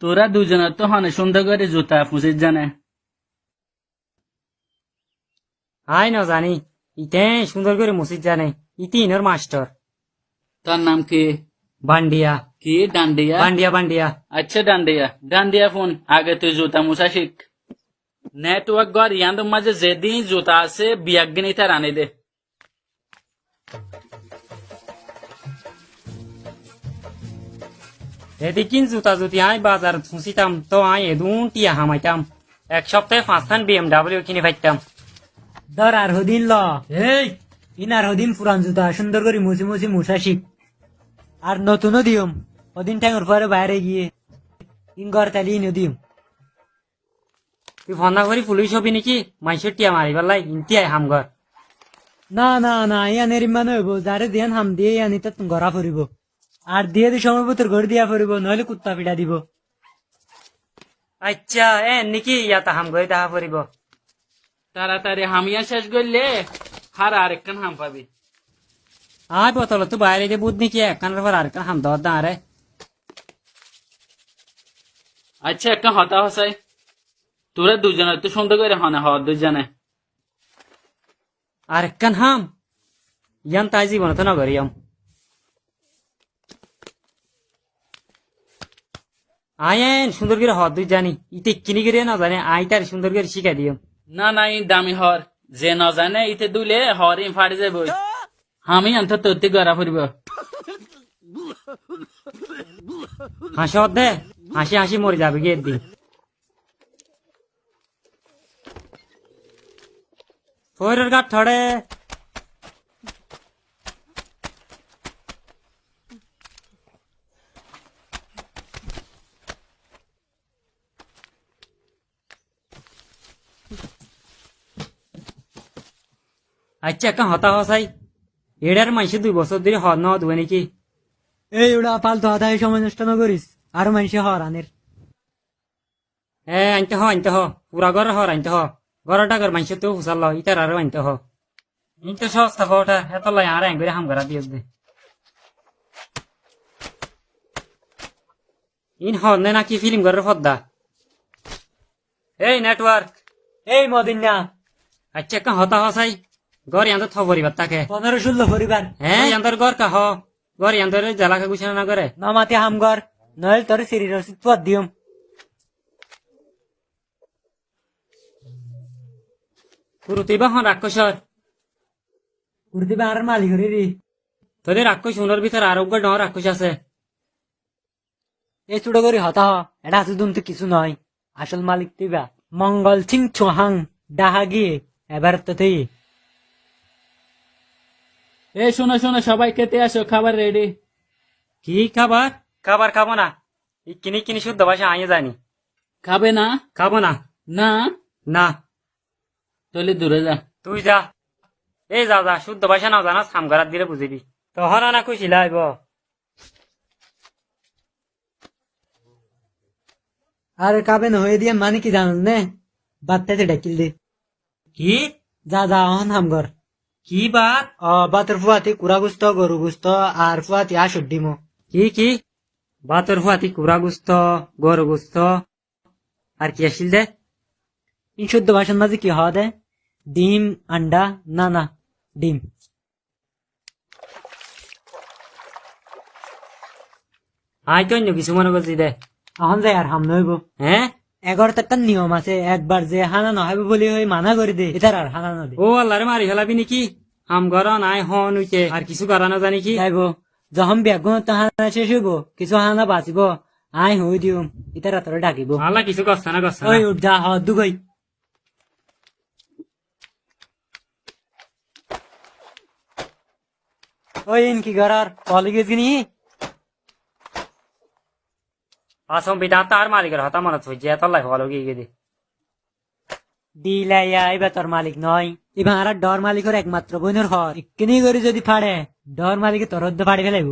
তোরা দুজনের তো হনে সুন্দর করে জুতা ফুসির জানে। আই ন জানি ইতে সুন্দর করে মসজিদ জানে ইতি ইনর মাস্টার। তার নাম কি? বান্ডিয়া। কি? ডান্ডিয়া? বান্ডিয়া বান্ডিয়া। আচ্ছা ডান্ডিয়া। ডান্ডিয়া ফোন আগে তুই জুতা মুসা শিখ। নেটওয়ার্ক গর ইয়াদের মাঝে যেদিন জুতা আছে বিয়াক দিন তার আনে দে। এদিকিন জুতা জুতি আই বাজার ফুসিতাম তো আই এদুন টিয়া হামাইতাম এক সপ্তাহে পাঁচখান বিএমডাব্লিউ কিনে ফাইতাম ধর আর হদিন ল এই ইন আর হদিন পুরান জুতা সুন্দর করে মুছি মুছি শিখ আর নতুনও দিয়ম ওদিন টাইমের পরে বাইরে গিয়ে ইন ঘর তালি দিয়ম তুই ফন্দা করি পুলিশ হবি নাকি মাইসের টিয়া মারি পেলাই ইন্তি আই হামঘর না না না ইয়ানের ইমান হইব যারে দিয়ান হাম দিয়ে ইয়ানি তো গড়া ফুরিব আর দিয়ে দি সময় তোর ঘর দিয়া ফুরিব নহলে কুত্তা পিটা দিব। আচ্ছা এ নাকি ইয়াতা হামঘরে তাহা পড়িব তাড়াতাড়ি হামিয়া শেষ করলে হার আরেকখান হাম পাবি। আয় বোতল তো বাইরে দিয়ে বুধ নাকি একখানের পর আরেকখান হাম দেওয়ার দা আরে। আচ্ছা একটা হতা হসাই। তোরা দুজনের তো সুন্দর করে হনে হওয়ার দুজনে। আরেকখান হাম। ইয়ান তাই জীবনে তো নগরিয়াম আয়েন সুন্দর করে হদ দুই জানি ইতে কিনি করে না জানে আই তার সুন্দর করে শিখাই দিও। না না ই দামি হর যে ন জানে ইতে দুলে হর ইন ফাড়ি যাব আমি আন্ত তোতে গড়া ফুরিব। হাসি হদ দে হাসি হাসি মরে যাবে গিয়ে দিন ফোরের গাঠ থড়ে আচ্ছা একটা হতা হসাই। এটার মাইসে দুই বছর ধরে হদ ন দুয়ে নাকি। এই ওটা ফালতু হাতায় সময় নষ্ট না করিস আর মানুষে হরানের। এ আনতে হ আনতে হ। পুরা ঘর হর আনতে হ। ঘর টাকার মাইসে তো হুসাল ইতার আরও আনতে হ। ইনতে সস্তা ফটা এত লাই আর আইন করে হাম করা দিয়েছ দে। ইন হন নে নাকি ফিল্ম ঘরের ফদ্দা এই নেটওয়ার্ক। এই মদিনা। আচ্ছা কা হতা হসাই। ঘর ইয়ান্ত থ পরিবার তাকে। পনেরো ষোলো পরিবার হ্যাঁ ইয়ান্তর ঘর কা হ ঘর ইয়ান্তর জ্বালাকে গুছানো না করে নমাতে হামগর নইল তোর সিরি রসিদ পদ দিয়ম পুরুতি বা হন রাক্ষসর কুর্তি আর মালিক রে তোদের রাক্ষস সোনার ভিতর আরোগ্য ডর রাক্ষস আছে। এই ছোট করে হতা হ এটা আছে তো কিছু নয় আসল মালিক তিবা মঙ্গল সিং চৌহাং। ডাহা গিয়ে এবার তো তুই এ শোনো শোনো সবাই খেতে আসো খাবার রেডি কি খাবার? খাবার খাব না। এই কিনি কিনি শুদ্ধ ভাষা আইয়ে জানি খাবে না? খাব না। না? না। তাহলে দূরে যা। তুই যা। এই যা যা শুদ্ধ ভাষা নাও জানা সাম করার দিলে বুঝিবি। তহরা না কইছিল আইব আর কাবে না হয়ে দিয়ে মানে কি জানুন নে? বাত্তাতে ডাকিল দে। কি? যা যা অহন হামগর কি অ বাতর ফুয়াতি কুড়া গুস্ত গরু গুস্ত আর ফুয়াতি আসর ডিমো কি কি? বাতর হুয়াতি কুড়া গুস্ত গরু গুস্ত আর কি আসিল দে? ইন শুদ্ধ ভাষার মাঝে কি হওয়া দে? ডিম আন্ডা না না ডিম। আই তো অন্য কিছু মনে করছি দে? এখন যাই আর হাম নইব হ্যাঁ এগারোটা একটা নিয়ম আছে একবার যে হানা নহবে বলি হয়ে মানা করে দে এটার আর হানা নদে। ও আল্লাহরে মারি ফেলাবি নাকি? ঘর নাই হন উইতে। আর কিছু করা না জানি কি? যাইব। যখন ব্যাগুন তো হানা শেষ হইব কিছু হানা বাঁচিব। আই হই দিও ইতার রাতরে ডাকিব। আল্লাহ কিছু কষ্ট না কষ্ট ওই উঠ যা হ দুগই ওই ইন কি করার কলে গেছি নি? আসম বিদা তার মালিকের হতা মনে হচ্ছে এত লাই ভালো গিয়ে গেদি। দিলাইয়া এবার তোর মালিক নয়। এবার আর ডর মালিকের একমাত্র বোনের হর ইকিনি করে যদি ফাড়ে ডর মালিকে তোর ফাড়ি ফেলাইব।